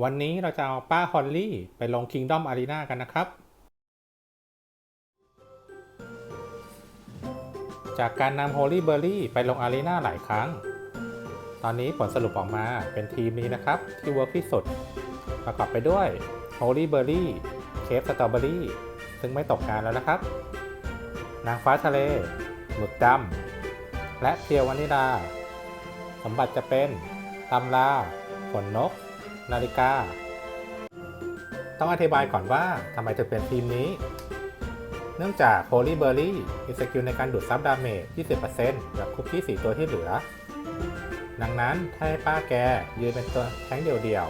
วันนี้เราจะเอาป้าฮอลลี่ไปลง Kingdom Arena กันนะครับ จากการนำ Holy Berry ไปลง Arena หลายครั้ง ตอนนี้ผลสรุปออกมาเป็นทีมนี้นะครับ ที่เวิร์กที่สุด ประกอบไปด้วย Holy Berry เคฟสตรอเบอรี่ซึ่งไม่ตกงานแล้วนะครับ นางฟ้าทะเลหมึกดำและเพียววานิลา สมบัติจะเป็นตำราขนนก นาฬิกา ต้องอธิบายก่อนว่าทำไมถึงเป็นทีมนี้ เนื่องจาก Holy Berry มีสกิลในการดูดซับดาเมจ 20%จากคุกกี้ 4 ตัวที่เหลือ ดังนั้นถ้าให้ป้าแกยืนเป็นตัวแท้งเดี่ยว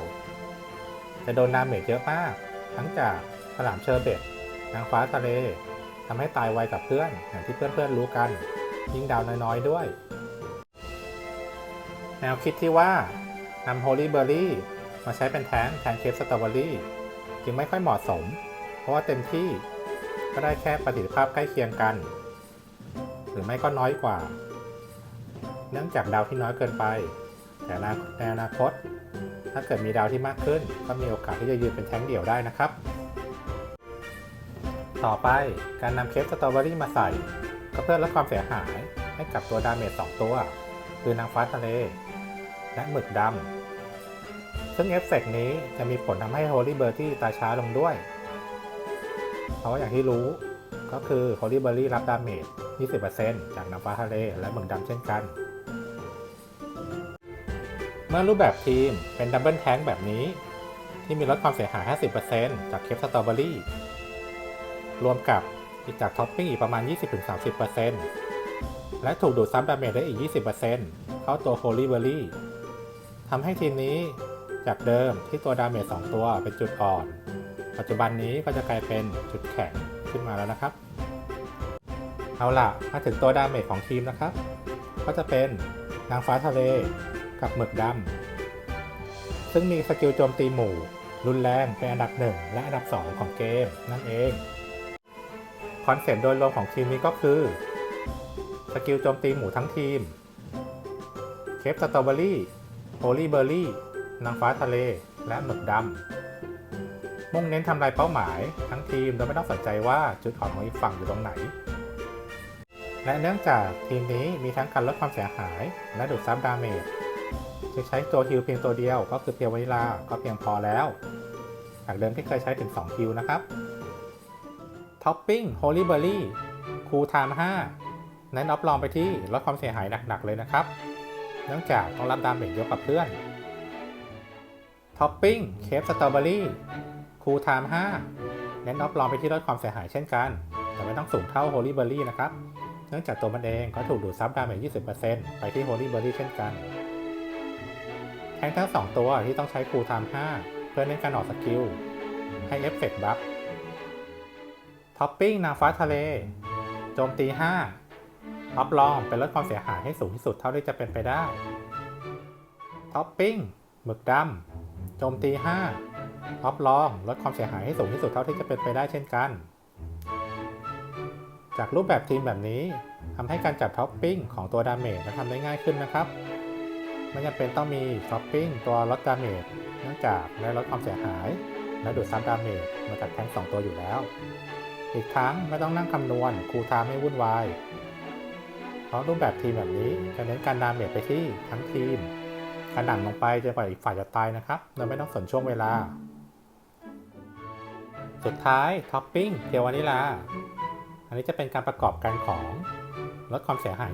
ๆ จะโดนดาเมจเยอะมาก ทั้งจากฉลามเชอร์เบตนางฟ้าทะเลทำให้ตายไวกับเพื่อนอย่างที่เพื่อนๆรู้กัน ยิ่งดาวน้อยๆด้วย แนวคิดที่ว่านำ Holy Berry มาใช้เป็นแทงแทนเคฟสตรอเบอรี่จึงไม่ค่อยเหมาะสม เพราะว่าเต็มที่ก็ได้แค่ประสิทธิภาพใกล้เคียงกัน หรือไม่ก็น้อยกว่า เนื่องจากดาวที่น้อยเกินไป แต่ในอนาคต ถ้าเกิดมีดาวที่มากขึ้น ก็มีโอกาสที่จะยืนเป็นแท้งเดี่ยวได้นะครับ ต่อไปการนำเคฟสตรอเบอรี่มาใส่ ก็เพื่อลดความเสียหายให้กับตัวดาเมจ2ตัว คือนางฟ้าทะเล และหมึกดำ ซึ่งเอฟเฟกต์นี้จะมีผลทำให้ Holy Berry ตายช้าลงด้วย เพราะว่าอย่างที่รู้ก็คือ Holy Berry รับดาเมจ 20%จากนางฟ้าทะเลและหมึกดำเช่นกัน เมื่อรูปแบบทีมเป็นดับเบิลแทงแบบนี้ ที่มีลดความเสียหาย 50%จากเคปสตรอเบอรี่รวมกับอีกจากท็อปปิ้งอีกประมาณ 20-30%และถูกดูดซับดาเมจได้อีก 20%เข้าตัว Holy Berry ทำให้ทีมนี้ จากเดิมที่ตัวดาเมจ2ตัวเป็นจุดอ่อน ปัจจุบันนี้ก็จะกลายเป็นจุดแข็งขึ้นมาแล้วนะครับ เอาล่ะมาถึงตัวดาเมจของทีมนะครับ ก็จะเป็นนางฟ้าทะเลกับหมึกดำซึ่งมีสกิลโจมตีหมู่ รุนแรงเป็นอันดับ 1 และอันดับ 2 ของเกมนั่นเอง คอนเซ็ปต์โดยรวมของทีมนี้ก็คือ สกิลโจมตีหมู่ทั้งทีม เคปสตรอเบอรี่โฮลี่เบอร์รี่ นางฟ้าทะเล และหมึกดำ มุ่งเน้นทำลายเป้าหมาย ทั้งทีมโดยไม่ต้องสนใจว่าจุดอ่อนของอีกฝั่งอยู่ตรงไหน และเนื่องจากทีมนี้มีทั้งการลดความเสียหาย และดูดซับดาเมจจะใช้ตัวฮิลเพียงตัวเดียวก็คือเพียววานิลาก็เพียงพอแล้วจากเดิมที่เคยใช้ถึง2ฮิลนะครับท็อปปิ้งโฮลี่เบอร์รี่คูลไทม์5นั้นอัพลองไปที่ลดความเสียหายหนักๆเลยนะครับ เนื่องจากต้องรับดาเมจเยอะกว่าเพื่อน ท็อปปิ้ง เคฟสตรอเบอรี่ คูลไทม์5เน้นออฟลองไปที่ลดความเสียหายเช่นกัน แต่ไม่ต้องสูงเท่าโฮลี่เบอรี่นะครับ เนื่องจากตัวมันเองก็ถูกดูดซับดาเมจ20%ไปที่โฮลี่เบอรี่เช่นกัน แทงทั้ง 2 ตัวที่ต้องใช้คูลไทม์5เพื่อเน้นการออกสกิล ให้เอฟเฟกต์บัฟ ท็อปปิ้งนางฟ้าทะเล โจมตี 5 ออฟลองเป็นลดความเสียหายให้สูงที่สุดเท่าที่จะเป็นไปได้ ท็อปปิ้งหมึกดำ จมตี 5 ออฟลอง ลดความเสียหายให้สูงที่สุดเท่าที่จะเป็นไปได้เช่นกัน จากรูปแบบทีมแบบนี้ทำให้การจับท็อปปิ้งของตัวดาเมจทำได้ง่ายขึ้นนะครับ ไม่จำเป็นต้องมีท็อปปิ้งตัวลดดาเมจเนื่องจากได้ลดความเสียหาย และดูดซับดาเมจมาจากแทงสองตัวอยู่แล้ว อีกทั้งไม่ต้องนั่งคำนวณคูลไทม์ให้วุ่นวาย เพราะรูปแบบทีมแบบนี้จะเน้นการดาเมจไปที่ทั้งทีม กระหน่ำลงไปจนกว่าอีกฝ่ายจะตายนะครับโดยไม่ต้องสนช่วงเวลา สุดท้ายท็อปปิ้งเทวานิลา อันนี้จะเป็นการประกอบกันของลดความเสียหาย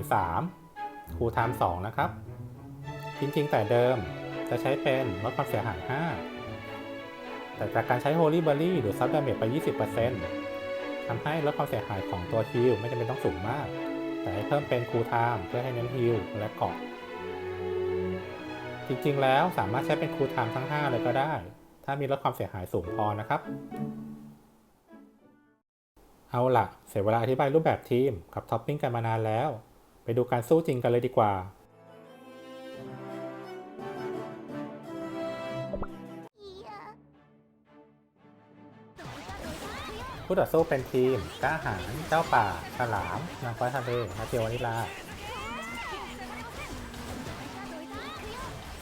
3 คูลไทม์2นะครับ จริงๆ แต่เดิมจะใช้เป็นลดความเสียหาย 5 แต่จากการใช้ Holy Berry ดูดซับดาเมจไป 20%ทำให้ลดความเสียหายของตัวฮิลไม่จำเป็นต้องสูงมาก แต่ให้เพิ่มเป็นคูลไทม์เพื่อให้เน้นฮิลและเกาะ จริงๆ แล้วสามารถใช้เป็นครูไทม์ทั้ง 5 เลยก็ได้ ถ้ามีลดความเสียหายสูงพอนะครับ เอาล่ะเสียเวลาอธิบายรูปแบบทีมกับท็อปปิ้งกันมานานแล้ว ไปดูการสู้จริงกันเลยดีกว่า ผู้ต่อสู้เป็นทีมกล้าหาญเจ้าป่า ฉลาม นางฟ้าทะเลและเทวานิลา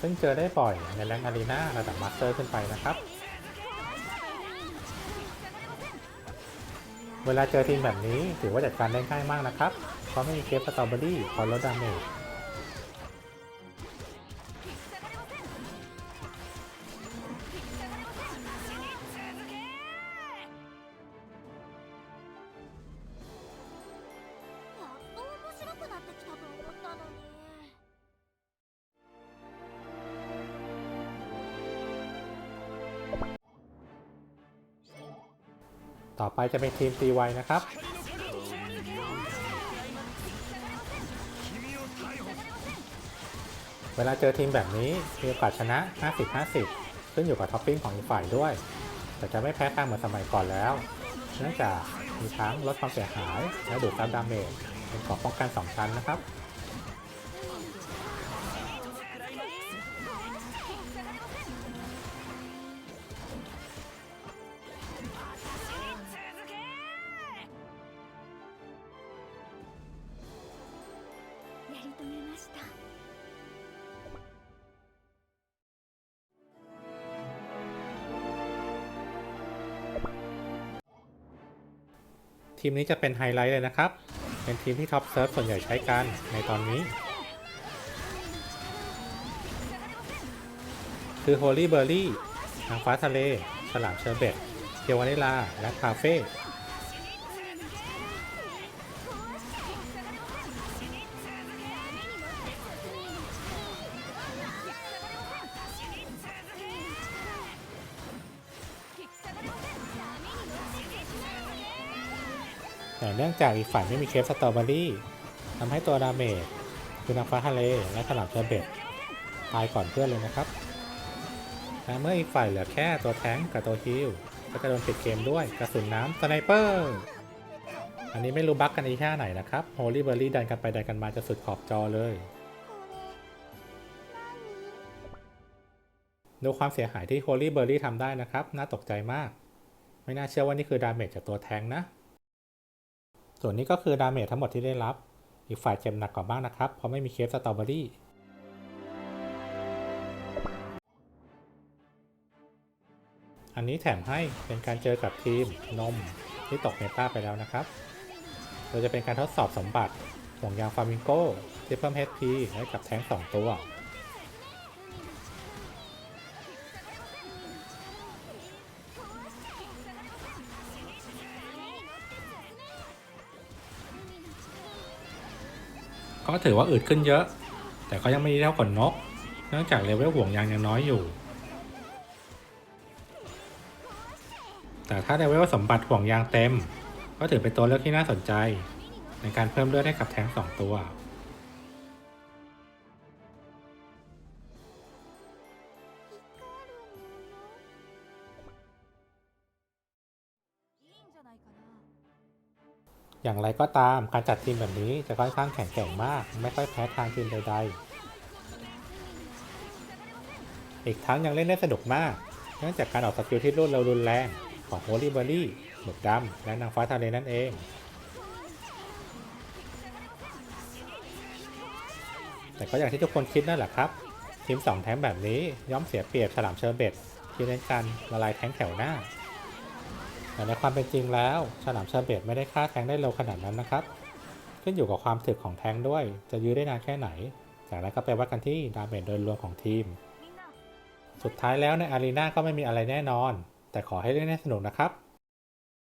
ซึ่งเจอได้บ่อยในแรงอารีนาระดับมาสเตอร์ขึ้นไปนะครับ เวลาเจอทีมแบบนี้ถือว่าจัดการได้ง่ายมากนะครับ เพราะไม่มีเคปสตรอเบอรี่คอยลดดาเมจ ต่อไปจะเป็นทีมตีไวนะครับ เวลาเจอทีมแบบนี้มีโอกาสชนะ 50-50 ขึ้นอยู่กับท็อปปิ้งของอีกฝ่ายด้วย แต่จะไม่แพ้ทางเหมือนสมัยก่อนแล้ว เนื่องจากมีทั้งลดความเสียหายและดูดซับดาเมจเป็นเกราะป้องกัน 2 ชั้นนะครับ ทีมนี้จะเป็นไฮไลท์เลยนะครับ เป็นทีมที่ท็อปเซิร์ฟส่วนใหญ่ใช้กันในตอนนี้ คือ Holy Berry นางฟ้าทะเล ฉลามเชอร์เบตเทวานิลา และคาเฟ่ แต่เนื่องจากอีกฝ่ายไม่มีเคปสตรอเบอรี่ทำให้ตัวดาเมจคือนางฟ้าทะเลและฉลามเชอร์เบตตายก่อนเพื่อนเลยนะครับและเมื่ออีกฝ่ายเหลือแค่ตัวแท้งกับตัวฮิลก็จะโดนปิดเกมด้วยกระสุนน้ำสไนเปอร์อันนี้ไม่รู้บั๊กกันอีท่าไหนนะครับโฮลี่เบอร์รี่ดันกันไปดันกันมาจะสุดขอบจอเลยดูความเสียหายที่โฮลี่เบอร์รี่ทำได้นะครับ น่าตกใจมาก ไม่น่าเชื่อว่านี่คือดาเมจจากตัวแทงนะ ส่วนนี้ก็คือดาเมจทั้งหมดที่ได้รับ อีกฝ่ายเจ็บหนักกว่าบ้างนะครับ เพราะไม่มีเคฟสตรอเบอรี่อันนี้แถมให้เป็นการเจอกับทีมนมที่ตกเมตาไปแล้วนะครับโดยจะเป็นการทดสอบสมบัติห่วงยางฟามิงโก้ที่เพิ่ม HP ให้กับแท้ง 2 ตัว ก็ถือว่าอืดขึ้นเยอะ แต่ก็ยังไม่ได้เท่าขนนก เนื่องจากเลเวลห่วงยางยังน้อยอยู่ แต่ถ้าเลเวลสมบัติห่วงยางเต็ม ก็ถือเป็นตัวเลือกที่น่าสนใจ ในการเพิ่มเลือดให้กับแทงสองตัว อย่างไรก็ตามการจัดทีมแบบนี้จะค่อนข้างแข็งแกร่งมาก ไม่ค่อยแพ้ทางทีมใดๆ อีกทั้งยังเล่นได้สนุกมาก เนื่องจากการออกสกิลที่รวดเร็วรุนแรงของโฮลี่เบอรี่หมึกดำและนางฟ้าทะเลนั่นเองแต่ก็อย่างที่ทุกคนคิดนั่นแหละครับ ทีม 2 แท้งแบบนี้ย่อมเสียเปรียบฉลามเชอร์เบตที่เล่นกันละลายแท้งแถวหน้า แต่ในความเป็นจริงแล้วสนามเชาเบตไม่ได้ฆ่าแทงได้เร็วขนาดนั้นนะครับ ขึ้นอยู่กับความถึกของแทงด้วย จะยื้อได้นานแค่ไหน จากนั้นก็ไปวัดกันที่ดาเมจโดยรวมของทีม สุดท้ายแล้วในอารีนาก็ไม่มีอะไรแน่นอน แต่ขอให้เล่นให้สนุกนะครับ